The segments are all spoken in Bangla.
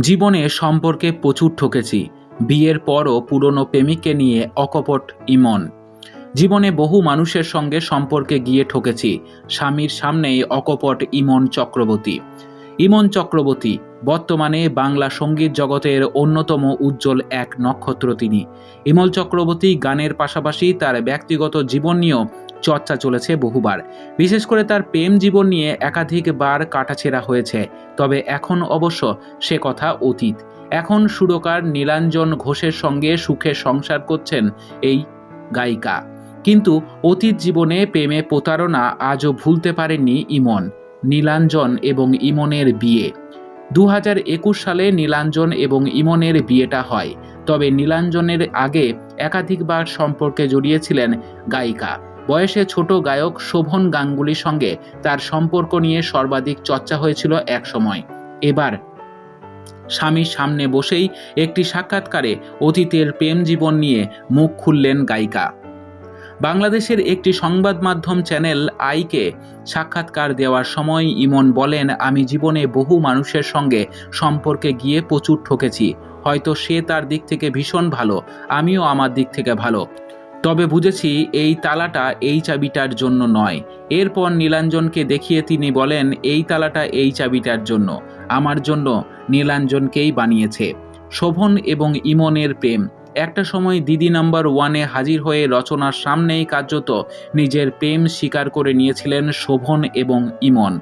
জীবনে সম্পর্কে প্রচুর ঠকেছি। বিয়ের পরও পুরনো প্রেমিককে নিয়ে অকপট ইমন। জীবনে বহু মানুষের সঙ্গে সম্পর্কে গিয়ে ঠকেছি। স্বামীর সামনেই অকপট ইমন চক্রবর্তী। ইমন চক্রবর্তী, বর্তমানে বাংলা সংগীত জগতের অন্যতম উজ্জ্বল এক নক্ষত্র তিনি। ইমল চক্রবর্তী গানের পাশাপাশি তার ব্যক্তিগত জীবন নিয়েও চর্চা চলেছে বহুবার। বিশেষ করে তার প্রেম জীবন নিয়ে একাধিকবার কাটাছেড়া হয়েছে, তবে এখন অবশ্য সে কথা অতীত। এখন সুরকার নীলাঞ্জন ঘোষের সঙ্গে সুখে সংসার করছেন এই গায়িকা। কিন্তু অতীত জীবনে প্রেমে প্রতারণা আজও ভুলতে পারেননি ইমন, নীলাঞ্জন এবং ইমনের বিয়ে। দু একুশ সালে নীলাঞ্জন এবং ইমনের বিয়েটা হয়, তবে নীলাঞ্জনের আগে একাধিকবার সম্পর্কে জড়িয়েছিলেন গায়িকা। বয়সে ছোট গায়ক শোভন গাঙ্গুলির সঙ্গে তার সম্পর্ক নিয়ে সর্বাধিক চর্চা হয়েছিল এক সময়। এবার স্বামীর সামনে বসেই একটি সাক্ষাৎকারে অতীতের প্রেম জীবন নিয়ে মুখ খুললেন গায়িকা। বাংলাদেশের একটি সংবাদ মাধ্যম চ্যানেল আইকে সাক্ষাৎকার দেওয়ার সময় ইমন বলেন, আমি জীবনে বহু মানুষের সঙ্গে সম্পর্কে গিয়ে প্রচুর ঠকেছি। হয়তো সে তার দিক থেকে ভীষণ ভালো, আমিও আমার দিক থেকে ভালো। তবে বুঝেছি এই তালাটা এই চাবিটার জন্য নয়। এরপর নীলাঞ্জনকে দেখিয়ে তিনি বলেন, এই তালাটা এই চাবিটার জন্য। আমার জন্য নীলাঞ্জনকেই বানিয়েছে। শোভন এবং ইমনের প্রেম। একটা সময় দিদি নাম্বার ওয়ানে হাজির হয়ে রচনার সামনেই কার্যত নিজের প্রেম স্বীকার করে নিয়েছিলেন শোভন এবং ইমন।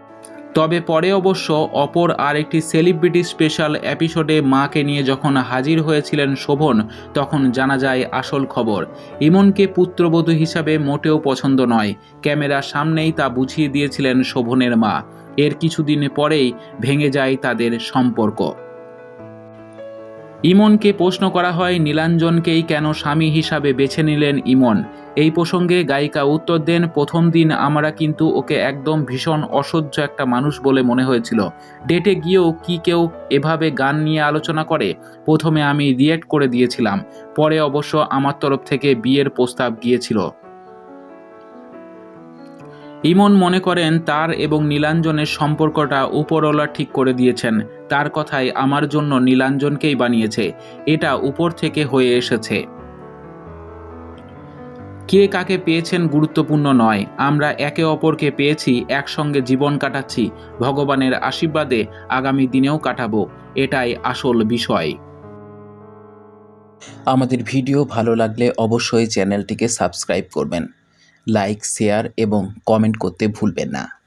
তবে পরে অবশ্য অপর আরেকটি সেলিব্রিটি স্পেশাল এপিসোডে মাকে নিয়ে যখন হাজির হয়েছিলেন শোভন, তখন জানা যায় আসল খবর। ইমনকে পুত্রবধূ হিসাবে মোটেও পছন্দ নয়। ক্যামেরার সামনেই তা বুঝিয়ে দিয়েছিলেন শোভনের মা। এর কিছুদিন পরেই ভেঙে যায় তাদের সম্পর্ক। ইমনকে প্রশ্ন করা হয়, নীলাঞ্জনকেই কেন স্বামী হিসাবে বেছে নিলেন ইমন? এই প্রসঙ্গে গায়িকা উত্তর দেন, প্রথম দিন আমরা কিন্তু ওকে একদম ভীষণ অসহ্য একটা মানুষ বলে মনে হয়েছিল। ডেটে গিয়েও কি কেউ এভাবে গান নিয়ে আলোচনা করে? প্রথমে আমি রিয়েক্ট করে দিয়েছিলাম। পরে অবশ্য আমার তরফ থেকে বিয়ের প্রস্তাব গিয়েছিল। ইমন মনে করেন, তার এবং নীলাঞ্জনের সম্পর্কটা উপরওয়ালা ঠিক করে দিয়েছেন। তার কথাই আমার জন্য নীলাঞ্জনকেই বানিয়েছে। এটা উপর থেকে হয়ে এসেছে। কে কাকে পেয়েছেন গুরুত্বপূর্ণ নয়। আমরা একে অপরকে পেয়েছি, একসঙ্গে জীবন কাটাচ্ছি। ভগবানের আশীর্বাদে আগামী দিনেও কাটাবো। এটাই আসল বিষয়। আমাদের ভিডিও ভালো লাগলে অবশ্যই চ্যানেলটিকে সাবস্ক্রাইব করবেন। লাইক শেয়ার এবং কমেন্ট করতে ভুলবেন না।